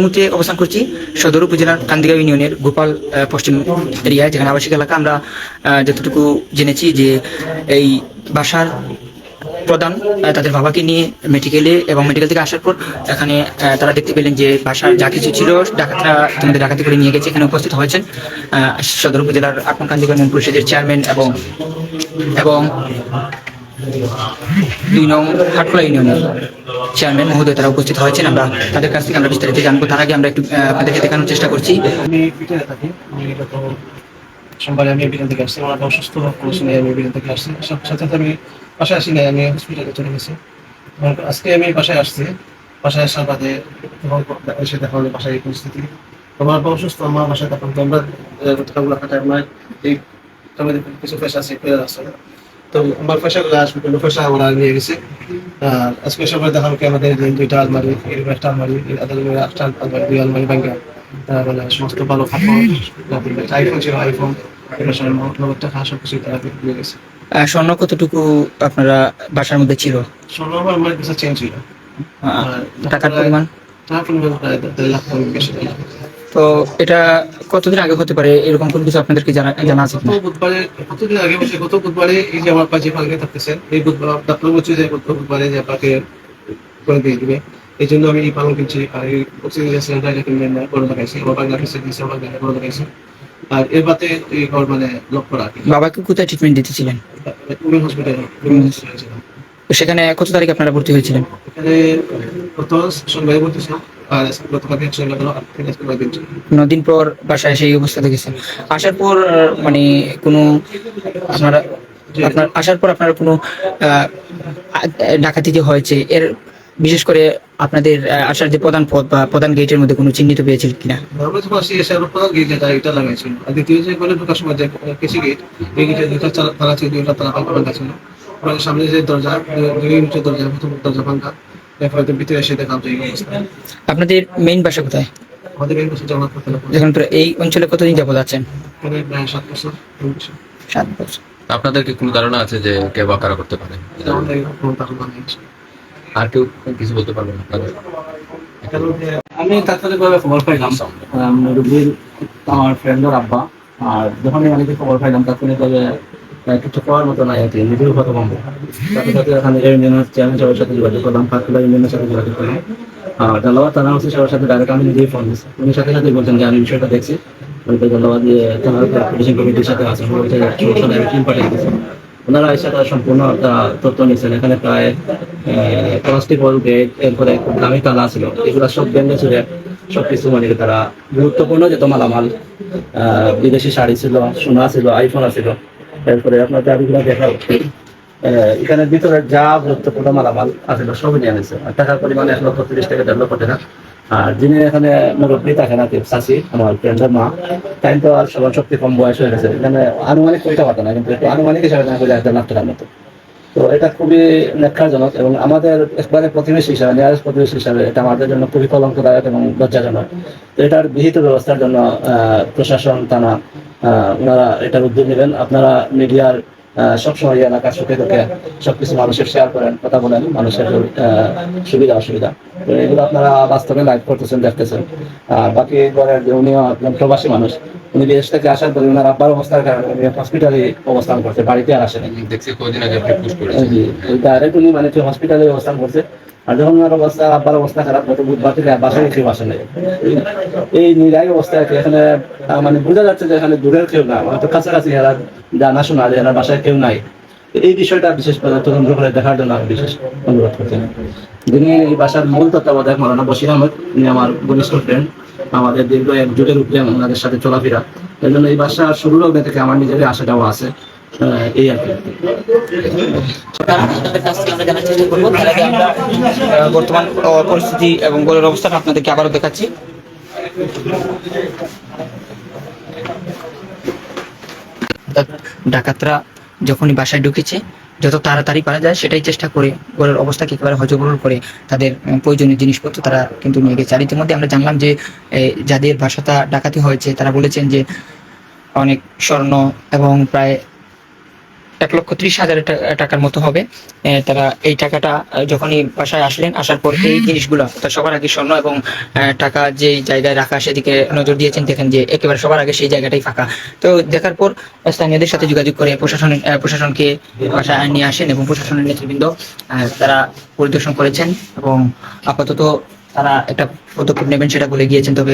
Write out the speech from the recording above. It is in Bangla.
মুহূর্তে অবস্থান করছি সদর উপজেলার কান্দিগাঁও ইউনিয়নের গোপাল পশ্চিম এরিয়ায়, যেখানে আবাসিক এলাকা। আমরা যতটুকু জেনেছি যে এই বাসার প্রধান তাদের বাবাকে নিয়ে মেডিকেলে এবং মেডিকেল থেকে আসার পর এখানে তারা দেখতে পেলেন যে বাসার যা কিছু ছিল, ডাকাতরা তোমাদের ডাকাতি করে নিয়ে গেছে, এখানে উপস্থিত হয়েছেন। সদর উপজেলার আপন কান্দিগাঁও ইউনিয়ন পরিষদের চেয়ারম্যান এবং এবং দুই নং হাটখোলা ইউনিয়নের চেয়ারম্যান মহোদয় তারা উপস্থিত হয়েছেন। আমরা তাদের কাছ থেকে আমরা বিস্তারিত জানব। তার আগে আমরা একটু আপনাদেরকে দেখানোর চেষ্টা করছি। আমি গত সোমবারে আমি ব্রিটেন থেকে আসছি। আমার অসুস্থ সময় আমি ব্রিটেন থেকে আসছি। সব সাথে আমি বাসায় আসি নাই, আমি হসপিটালে চলে গেছি। আজকে আমি বাসায় আসছি। বাসায় আসার বাদে এসে দেখা হলো, বাসায় এই পরিস্থিতি। আমার বাবা অসুস্থ আমার বাসায় তখন আমরা খাটাই আমরা এই কিছু পয়সা আছে আছে। তো পয়সা ওরা নিয়ে গেছে। আর আজকে সবাই কি আমাদের দুইটা আলমারি এরকম একটা আলমারি এই আলমারি আলমারি দুই আলমারি ভাঙ্গা মানে সমস্ত ভালো কাপড় আইফোন ছিল আইফোন এগুলো সব নগদ টাকা সব কিছু তারা দিয়ে গেছে। স্বর্ণ কতটুকু আপনারা বাসার মধ্যে ছিল? স্বর্ণ আমার কাছে চেঞ্জ ছিল। আহ, টাকার পরিমাণ? টাকার পরিমাণ প্রায় দেড় লাখ টাকা ছিল। তো এটা কতদিন আগে হতে পারে? এরকম কোনো কিছু আপনাদেরকে জানা জানা আছে গত বুধবারে কতদিন আগে বসে গত বুধবারে এই যে আমার পাশে থাকতেছেন এই বুধবার ডাক্তার বলছে যে গত বুধবারে যে আপনাকে করে দিয়ে দিবে। এই জন্য আমি এই পালন কিনছি আর এই অক্সিজেন সিলিন্ডার কিনবেন না করে লাগাইছি আমার বাংলা দিয়েছে আমার বাংলা করে লাগাইছি আর এর বাদে এই ঘর মানে লক্ষ্য রাখি বাবাকে কোথায় ট্রিটমেন্ট দিতেছিলেন? উমেন হসপিটালে উমেন হসপিটালে তো সেখানে কত তারিখ আপনারা ভর্তি হয়েছিলেন? এখানে গত সন্ধ্যায় বলতেছে আর গতকালকে সন্ধ্যা গেল আর থেকে আজকে দিন দিন পর বাসায় সেই অবস্থাতে গেছেন আসার পর মানে কোনো আপনারা আপনার আসার পর আপনার কোনো ডাকাতি যে হয়েছে এর বিশেষ করে আপনাদের আসার যে প্রধান পথ বা প্রধান গেটের মধ্যে কোনো চিহ্নিত পেয়েছিল কিনা? আমরা যখন আসি এসে আরও প্রধান গেট যেটা এটা লাগাইছিল আর দ্বিতীয় যে গলে ঢোকার সময় যে কেসি গেট এই গেটে দুইটা তালা ছিল দুইটা তালা ভাঙা ভাঙা ছিল। সামনে যে দরজা দুই ইঞ্চের দরজা প্রথম দরজা ভাঙা। এরপরে তো ভিতরে এসে দেখলাম যে এই অবস্থা। আপনাদের মেইন বাসা কোথায়? আমাদের এই বছর জগন্নাথ করতে লাগল যখন এই অঞ্চলে কতদিন যাবত আছেন? সাত বছর সাত বছর। আপনাদের কি কোনো ধারণা আছে যে কে বা কারা করতে পারে? আর কেউ কিছু বলতে পারবেন আপনাদের আমি তাৎক্ষণিকভাবে খবর পাইলাম। রুবির আমার ফ্রেন্ডের আব্বা। আর যখনই আমি খবর পাইলাম তাৎক্ষণিকভাবে কিছু করার মতো নাই আর কি নিজেও কথা বলব সাথে সাথে এখানে ইউনিয়নের চেয়ারম্যান সাহেবের সাথে যোগাযোগ করলাম ফাঁকুলা ইউনিয়নের সাথে যোগাযোগ করলাম। আর জালাবাদ থানা ওসি সাহেবের সাথে ডাইরেক্ট আমি নিজেই ফোন দিচ্ছি উনি সাথে সাথে বলছেন যে আমি বিষয়টা দেখছি। ওই তো জালাবাদ দিয়ে থানার পুলিশিং কমিটির সাথে আছে টিম পাঠিয়ে দিয়েছে। ওনারা এসে তারা সম্পূর্ণ তথ্য নিয়েছেন। এখানে প্রায় কনস্টেবল গেট এরপরে দামি তালা ছিল। এগুলো সব ভেঙে চুরে সবকিছু মানে তারা গুরুত্বপূর্ণ যে মালামাল আহ, বিদেশি শাড়ি ছিল সোনা ছিল আইফোন ছিল। এরপরে আপনার দাবিগুলো দেখা আহ, এখানে ভিতরে যা গুরুত্বপূর্ণ মালামাল আছে সবই নিয়ে আনেছে আর টাকার পরিমাণ এক লক্ষ তিরিশ টাকা দেড় লক্ষ টাকা। আর যিনি এখানে মুরব্বী থাকে না চাষি আমার ফ্রেন্ডের মা। তাই তো আর সবার শক্তি কম বয়স হয়ে গেছে। এখানে আনুমানিক কইটা পারতো না কিন্তু একটু আনুমানিক হিসাবে না করে দেড় লাখ টাকার মতো। তো এটা খুবই নেক্ষাজনক এবং আমাদের একবারে প্রতিবেশী হিসাবে, নিয়ারেস্ট প্রতিবেশী হিসাবে এটা আমাদের জন্য খুবই কলঙ্কদায়ক এবং লজ্জাজনক। তো এটার বিহিত ব্যবস্থার জন্য প্রশাসন, থানা ওনারা এটার উদ্যোগ নেবেন। আপনারা মিডিয়ার সবসময় এলাকার সুখে দুঃখে সবকিছু মানুষের শেয়ার করেন কথা বলেন মানুষের সুবিধা অসুবিধা। তো এগুলো আপনারা বাস্তবে লাইভ করতেছেন দেখতেছেন। আর বাকি ঘরের যে উনিও একজন প্রবাসী মানুষ উনি বিদেশ থেকে আসার পরে ওনার আব্বার অবস্থার কারণে উনি হসপিটালে অবস্থান করছে বাড়িতে আর আসেন। দেখছি কদিন আগে আপনি পোস্ট করেছেন। ডাইরেক্ট উনি মানে হসপিটালে অবস্থান করছে আর যখন ওনার অবস্থা, আব্বার অবস্থা খারাপ গত বুধবার থেকে বাসায় কেউ আসে নাই। এই- নিরাই অবস্থা এখানে মানে বোঝা যাচ্ছে যে এখানে দূরের কেউ না, হয়তো কাছাকাছি এরা জানা শোনা যে এরা বাসায় কেউ নাই। এই বিষয়টা বিশেষ করে তদন্ত করে দেখার জন্য আমি বিশেষ অনুরোধ যিনি এই বাসার মূল তত্ত্বাবধায়ক মৌলানা বশির আহমেদ উনি আমার ঘনিষ্ঠ ফ্রেন্ড আমাদের দীর্ঘ এক যুগের উপরে ওনাদের সাথে চলাফেরা। এই জন্য এই বাসা শুরু লগ্নে থেকে আমার নিজেরই আশা যাওয়া আছে। এই আর কি। বর্তমান পরিস্থিতি এবং গোলের অবস্থাটা আপনাদেরকে আবারও দেখাচ্ছি। ডাকাতরা যখনই বাসায় ঢুকেছে যত তাড়াতাড়ি পারা যায় সেটাই চেষ্টা করে ঘরের অবস্থাকে একেবারে হজগ্রহণ করে তাদের প্রয়োজনীয় জিনিসপত্র তারা কিন্তু নিয়ে গেছে। আর ইতিমধ্যে আমরা জানলাম যে যাদের বাসাটা ডাকাতি হয়েছে তারা বলেছেন যে অনেক স্বর্ণ এবং প্রায় এক লক্ষ ত্রিশ হাজার টাকার মতো হবে। তারা এই টাকাটা যখনই বাসায় আসলেন, আসার পর এই জিনিসগুলো সবার আগে স্বর্ণ এবং টাকা যে জায়গায় রাখা সেদিকে নজর দিয়েছেন, দেখেন যে একেবারে সবার আগে সেই জায়গাটাই ফাঁকা। তো দেখার পর, স্থানীয়দের সাথে যোগাযোগ করে প্রশাসন প্রশাসনকে বাসায় নিয়ে আসেন এবং প্রশাসনের নেতৃবৃন্দ তারা পরিদর্শন করেছেন এবং আপাতত তারা একটা পদক্ষেপ নেবেন সেটা বলে গিয়েছেন। তবে